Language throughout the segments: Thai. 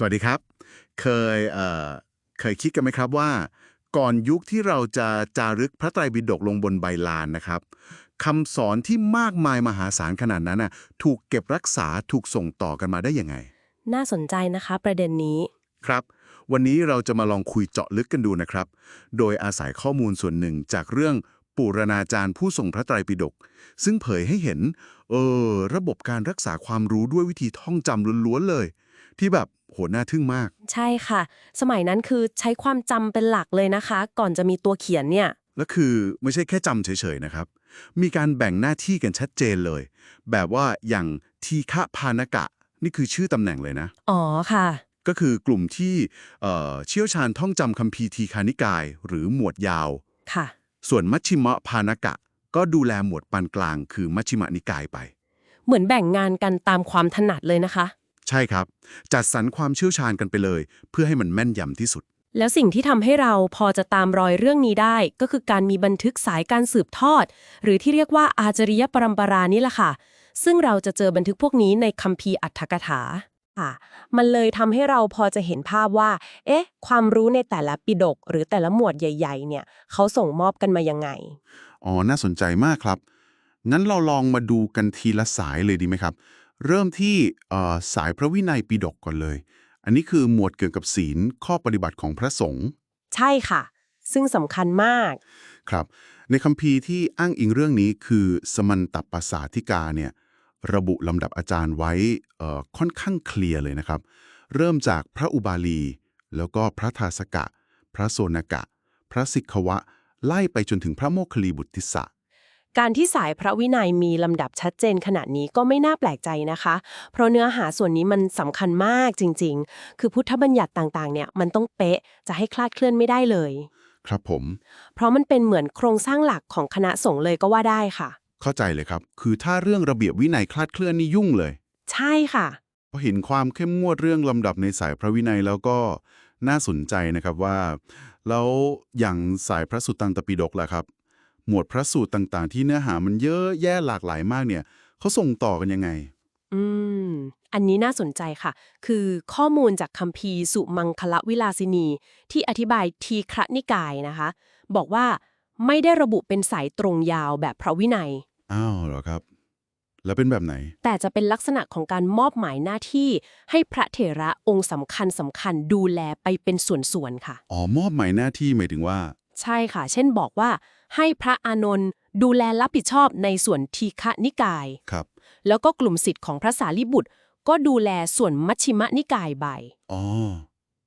สวัสดีครับ เคยเอ่อเคยคิดกันไหมครับว่า ก่อนยุคที่เราจะจารึกพระไตรปิฎกลงบนใบลานนะครับคำสอนที่มากมายมหาศาลขนาดนั้นน่ะถูกเก็บรักษาถูกส่งต่อกันมาได้ยังไง น่าสนใจนะคะประเด็นนี้ ครับ วันนี้เราจะมาลองคุยเจาะลึกกันดูนะครับ โดยอาศัยข้อมูลส่วนหนึ่งจากเรื่องปุรณาจารย์ผู้ส่งพระไตรปิฎกซึ่งเผยให้เห็น เออ ระบบการรักษาความรู้ด้วยวิธีท่องจำล้วนๆเลย ที่แบบโหน่าทึ่งมาก ใช่ค่ะ สมัยนั้นคือใช้ความจำเป็นหลักเลยนะคะ ก่อนจะมีตัวเขียนเนี่ย และคือไม่ใช่แค่จำเฉยๆนะครับ มีการแบ่งหน้าที่กันชัดเจนเลย แบบว่าอย่างทีฆะพานกะ นี่คือชื่อตำแหน่งเลยนะ อ๋อค่ะ ก็คือกลุ่มที่เอ่อเชี่ยวชาญท่องจำคัมภีร์ทีคานิกาย หรือหมวดยาว ค่ะ ส่วนมัชชิมะพานกะ ก็ดูแลหมวดปานกลาง คือมัชชิมนิกายไป เหมือนแบ่งงานกันตามความถนัดเลยนะคะ ใช่ครับ จัดสรรความเชี่ยวชาญกันไปเลย เพื่อให้มันแม่นยำที่สุด แล้วสิ่งที่ทำให้เราพอจะตามรอยเรื่องนี้ได้ ก็คือการมีบันทึกสายการสืบทอด หรือที่เรียกว่าอาจริยปรมปรานี่แหละค่ะ ซึ่งเราจะเจอบันทึกพวกนี้ในคัมภีร์อัตถกถาค่ะมันเลยทำให้เราพอจะเห็นภาพว่า เอ๊ะ ความรู้ในแต่ละปิดก หรือแต่ละหมวดใหญ่ ๆ เนี่ย เขาส่งมอบกันมายังไง อ๋อ น่าสนใจมากครับ งั้นเราลองมาดูกันทีละสายเลยดีไหมครับ เริ่มที่เอ่อสายพระวินัยปิฎกก่อนเลย อันนี้คือหมวดเกี่ยวกับศีลข้อปฏิบัติของพระสงฆ์ใช่ค่ะ ซึ่งสำคัญมากครับ ในคัมภีร์ที่อ้างอิงเรื่องนี้คือสมันตปสาธิกาเนี่ยระบุลำดับอาจารย์ไว้เอ่อค่อนข้างเคลียร์เลยนะครับ เริ่มจากพระอุบาลี แล้วก็พระทาสกะ พระโสนกะ พระสิกขวะ ไล่ไปจนถึงพระโมคคัลลีบุตติสสะ การที่สายพระวินัยมีลำดับชัดเจนขนาดนี้ก็ไม่น่าแปลกใจนะคะ เพราะเนื้อหาส่วนนี้มันสำคัญมากจริง ๆ คือพุทธบัญญัติต่างๆ เนี่ยมันต้องเป๊ะจะให้คลาดเคลื่อนไม่ได้เลย ครับผม เพราะมันเป็นเหมือนโครงสร้างหลักของคณะสงฆ์เลยก็ว่าได้ค่ะ เข้าใจเลยครับ คือถ้าเรื่องระเบียบวินัยคลาดเคลื่อนนี่ยุ่งเลย ใช่ค่ะ พอเห็นความเข้มงวดเรื่องลำดับในสายพระวินัยแล้วก็น่าสนใจนะครับว่า แล้วอย่างสายพระสุตตังตปิฎกล่ะครับ หมวดพระสูตรต่างๆ ที่เนื้อหามันเยอะแยะหลากหลายมากเนี่ยเขาส่งต่อกันยังไง อืม อันนี้น่าสนใจค่ะ คือข้อมูลจากคัมภีร์สุมังคละวิลาสินี ที่อธิบายทีครนิกายนะคะ บอกว่าไม่ได้ระบุเป็นสายตรงยาวแบบพระวินัย อ้าวเหรอครับ แล้วเป็นแบบไหน แต่จะเป็นลักษณะของการมอบหมายหน้าที่ ให้พระเถระองค์สำคัญสำคัญดูแลไปเป็นส่วนๆค่ะ อ๋อมอบหมายหน้าที่หมายถึงว่า ใช่ค่ะ เช่นบอกว่า ให้พระอานนท์ดูแลรับผิดชอบในส่วนทีฆนิกาย ครับ แล้วก็กลุ่มสิทธิ์ของพระสารีบุตร ก็ดูแลส่วนมัชชิมนิกายใบอ๋อ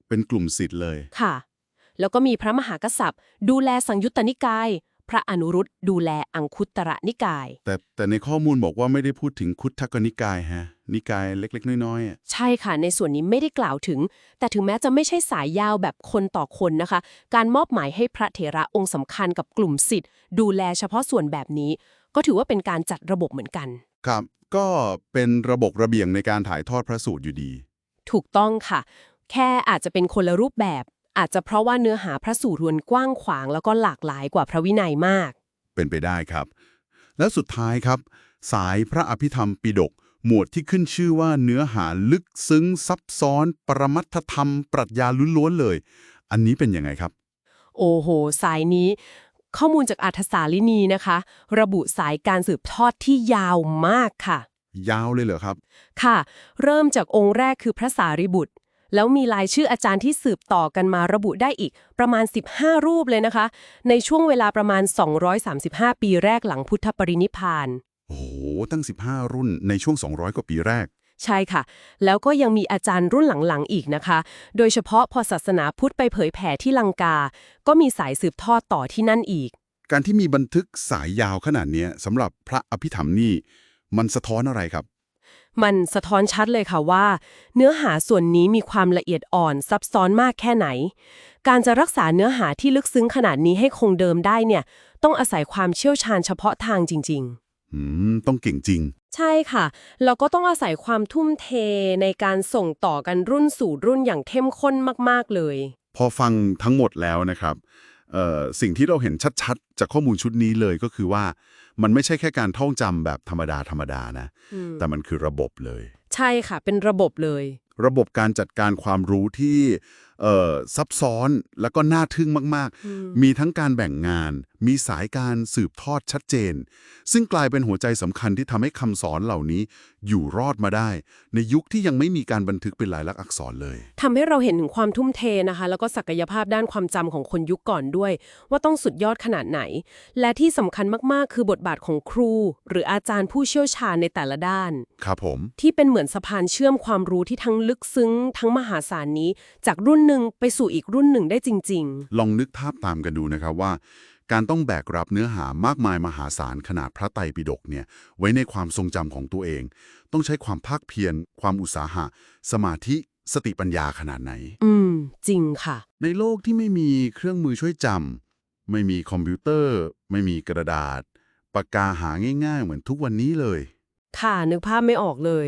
เป็นกลุ่มสิทธิ์เลย ค่ะ แล้วก็มีพระมหากษัตริย์ ดูแลสังยุตตนิกาย พระอนุรุตดูแลอังคุตระนิกาย แต่แต่ในข้อมูลบอกว่าไม่ได้พูดถึงคุทธกนิกายฮะ นิกายเล็กๆ น้อยๆอะใช่ค่ะ ในส่วนนี้ไม่ได้กล่าวถึง แต่ถึงแม้จะไม่ใช่สายยาวแบบคนต่อคนนะคะ การมอบหมายให้พระเถระองค์สำคัญกับกลุ่มสิทธิ์ ดูแลเฉพาะส่วนแบบนี้ ก็ถือว่าเป็นการจัดระบบเหมือนกัน ครับ ก็เป็นระบบระเบียงในการถ่ายทอดพระสูตรอยู่ดี ถูกต้องค่ะ แค่อาจจะเป็นคนละรูปแบบ อาจจะเพราะว่าเนื้อหาพระสูตรรวนกว้างขวางแล้วก็หลากหลายกว่าพระวินัยมาก เป็นไปได้ครับ แล้วสุดท้ายครับ สายพระอภิธรรมปิฎกหมวดที่ขึ้นชื่อว่าเนื้อหาลึกซึ้งซับซ้อน ปรมัตถธรรม ปรัชญาล้วนๆเลย อันนี้เป็นยังไงครับ โอ้โห สายนี้ ข้อมูลจากอัธสาลินีนะคะ ระบุสายการสืบทอดที่ยาวมากค่ะ ยาวเลยเหรอครับ ค่ะ เริ่มจากองค์แรกคือพระสารีบุตร แล้วมีรายชื่ออาจารย์ที่สืบต่อกันมาระบุได้อีก ประมาณ 15 รูปเลยนะคะ ในช่วงเวลาประมาณ 235 ปีแรกหลังพุทธปรินิพพาน โอ้โห ตั้ง 15 รุ่นในช่วง 200 กว่าปีแรกใช่ค่ะ แล้วก็ยังมีอาจารย์รุ่นหลังๆ อีกนะคะ โดยเฉพาะพอศาสนาพุทธไปเผยแผ่ที่ลังกา ก็มีสายสืบทอดต่อที่นั่นอีก การที่มีบันทึกสายยาวขนาดเนี้ยสำหรับพระอภิธรรมนี่ มันสะท้อนอะไรครับ มันสะท้อนชัดเลยค่ะว่า เนื้อหาส่วนนี้มีความละเอียดอ่อนซับซ้อนมากแค่ไหน การจะรักษาเนื้อหาที่ลึกซึ้งขนาดนี้ให้คงเดิมได้เนี่ย ต้องอาศัยความเชี่ยวชาญเฉพาะทางจริงอืม ต้องเก่งจริงๆใช่ค่ะ แล้วก็ต้องอาศัยความทุ่มเทในการส่งต่อกันรุ่นสู่รุ่นอย่างเข้มข้นมาก ๆ เลย พอฟังทั้งหมดแล้วนะครับเอ่อ สิ่งที่เราเห็นชัดๆ จากข้อมูลชุดนี้เลยก็คือว่า มันไม่ใช่แค่การท่องจำแบบธรรมดาธรรมดานะ แต่มันคือระบบเลย ใช่ค่ะ เป็นระบบเลย ระบบการจัดการความรู้ที่เอ่อ ซับซ้อนแล้วก็น่าทึ่งมากอืมๆมีทั้งการแบ่งงาน มีสายการสืบทอดชัดเจน ซึ่งกลายเป็นหัวใจสำคัญที่ทำให้คำสอนเหล่านี้อยู่รอดมาได้ ในยุคที่ยังไม่มีการบันทึกเป็นลายลักษณ์อักษรเลยทำให้เราเห็นถึงความทุ่มเทนะคะ แล้วก็ศักยภาพด้านความจำของคนยุคก่อนด้วย ว่าต้องสุดยอดขนาดไหน และที่สำคัญมากๆ คือบทบาทของครู หรืออาจารย์ผู้เชี่ยวชาญในแต่ละด้าน ครับผม ที่เป็นเหมือนสะพานเชื่อมความรู้ที่ทั้งลึกซึ้ง ทั้งมหาศาลนี้จากรุ่นหนึ่งไปสู่อีกรุ่นหนึ่งได้จริง ลองนึกภาพตามกันดูนะครับว่า การต้องแบกรับเนื้อหามากมายมหาศาลขนาดพระไตรปิฎกเนี่ยไว้ในความทรงจำของตัวเอง ต้องใช้ความภาคเพียรความอุตสาหะ สมาธิสติปัญญาขนาดไหน ๆ อืม จริงค่ะ ในโลกที่ไม่มีเครื่องมือช่วยจำไม่มีคอมพิวเตอร์ ไม่มีกระดาษ ปากกาหาง่ายๆ เหมือนทุกวันนี้เลย ค่ะนึกภาพไม่ออกเลย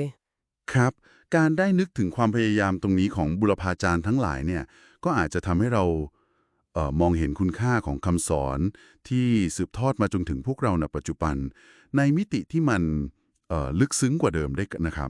ครับ การได้นึกถึงความพยายามตรงนี้ของบุรพาจารย์ทั้งหลายเนี่ยก็อาจจะทำให้เราเออมองเห็นคุณค่าของคำสอนที่สืบทอดมาจนถึงพวกเราในปัจจุบัน ในมิติที่มันเอ่อลึกซึ้งกว่าเดิมได้นะครับ